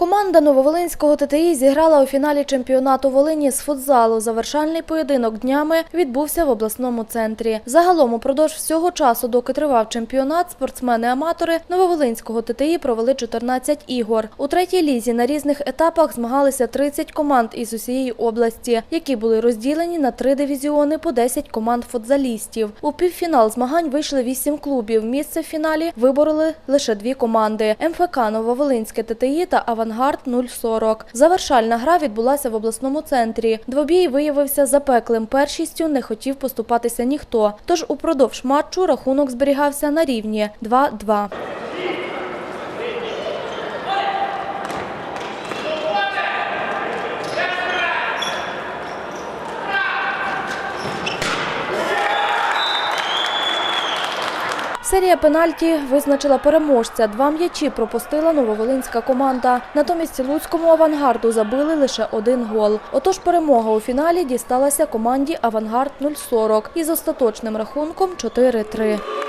Команда Нововолинського ТТІ зіграла у фіналі чемпіонату Волині з футзалу. Завершальний поєдинок днями відбувся в обласному центрі. Загалом упродовж всього часу, доки тривав чемпіонат, спортсмени-аматори Нововолинського ТТІ провели 14 ігор. У третій лізі на різних етапах змагалися 30 команд із усієї області, які були розділені на три дивізіони по 10 команд футзалістів. У півфінал змагань вийшли 8 клубів. Місце в фіналі вибороли лише дві команди – МФК Нововолинське ТТІ та Авангард 040. Завершальна гра відбулася в обласному центрі. Двобій виявився запеклим. Першістю не хотів поступатися ніхто. Тож упродовж матчу рахунок зберігався на рівні 2-2. Серія пенальті визначила переможця. Два м'ячі пропустила нововолинська команда. Натомість луцькому авангарду забили лише один гол. Отож перемога у фіналі дісталася команді Авангард 040 із остаточним рахунком 4-3.